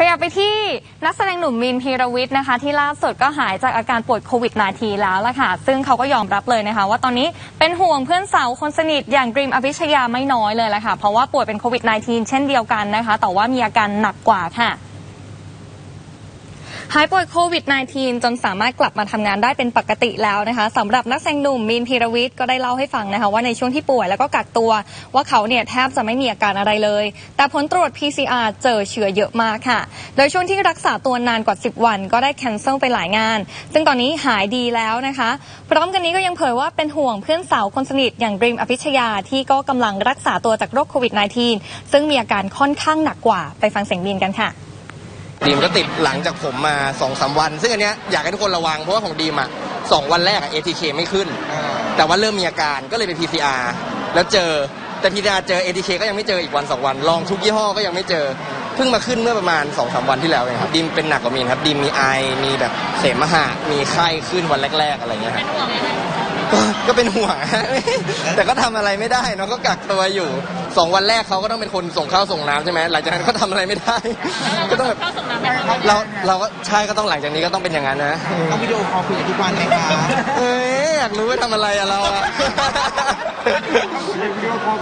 ขยับไปที่นักแสดงหนุ่มมินพีรวิทย์นะคะ ที่ล่าสุดก็หายจากอาการป่วยโควิด -19 แล้วล่ะค่ะ ซึ่งเขาก็ยอมรับเลยนะคะ ว่าตอนนี้เป็นห่วงเพื่อนสาวคนสนิทอย่างกรีมอภิชยาไม่น้อยเลยล่ะค่ะ เพราะว่าป่วยเป็นโควิด -19 เช่นเดียวกันนะคะ แต่ว่ามีอาการหนักกว่าค่ะ หายป่วยโควิด -19 จนสามารถกลับมาทำงานได้เป็นปกติแล้วนะคะสำหรับนักแสดงหนุ่มมีนพีรวิทย์ก็ได้เล่าให้ฟังนะคะว่าในช่วงที่ป่วยแล้วก็กักตัว ว่าเขาเนี่ยแทบจะไม่มีอาการอะไรเลย แต่ผลตรวจ PCR เจอเชื้อเยอะมากค่ะ โดยช่วงที่รักษาตัวนานกว่า 10 วัน ก็ได้แคนเซิลไปหลายงาน ซึ่งตอนนี้หายดีแล้วนะคะ พร้อมกันนี้ก็ยังเผยว่าเป็นห่วงเพื่อนสาวคนสนิทอย่างดรีมอภิชยาที่ก็กำลังรักษาตัวจากโรคโควิด -19 ซึ่งมีอาการค่อนข้างหนักกว่าไปฟังเสียงมีนกันค่ะ ดีมก็ติดหลังจากผมมา2อสวัน ซึ่งอันเนี้ยอยากให้ทุกคนระวัง เพราะว่าของดีมอะสองวันแรกอะ ATK ไม่ขึ้น แต่ว่าเริ่มมีอาการก็เลยไป PCR แล้วเจอแต่ PCR เจอ ATK ก็ยังไม่เจออีกวันสองวันลองทุกยี่ห้อก็ยังไม่เจอเพิ่งมาขึ้นเมื่อประมาณ2อสวันที่แล้วเองครับดีมเป็นหนักกว่ามีนครับดีมมีไอมีแบบเสมหะมีไข้ขึ้นวันแรก ๆ อะไรเงี้ยครับก็ ก็เป็นห่วงฮะแต่ก็ทำอะไรไม่ได้เนาะก็กักตัวอยู่สองวันแรกเขาก็ต้องเป็นคนส่งข้าวส่งน้ำใช่ไหมหลังจากนั้นก็ทำอะไรไม่ได้ ก็ต้องแบบเราเราก็ใช่ก็ต้องหลังจากนี้ก็ต้องเป็นอย่างนั้นนะต้องวิดีโอคอลคุยกันทุกวันไหมคะเอ้ยอยากรู้ว่าทำอะไรอะเราอะ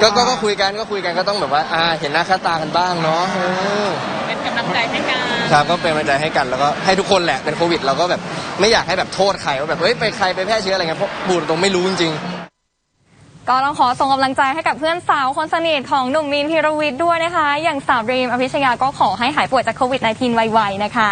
ก็ก็ก็คุยกันก็คุยกันก็ต้องแบบว่าอ่าเห็นหน้าค่าตากันบ้างเนาะเออเป็นกำลังใจให้กันครับก็เป็นกำลังใจให้กันแล้วก็ให้ทุกคนแหละเป็นโควิดเราก็แบบ ไม่อยากให้แบบโทษใครว่าแบบเฮ้ยไปใครไปแพร่เชื้ออะไรเงี้ยเพราะบูดตรงไม่รู้จริงก็ต้องขอส่งกำลังใจให้กับเพื่อนสาวคนสนิทของหนุ่มมีนพีรวิทย์ด้วยนะคะ อย่างสาวดรีมอภิชยาก็ขอให้หายป่วยจากโควิด -19 ไวๆนะคะ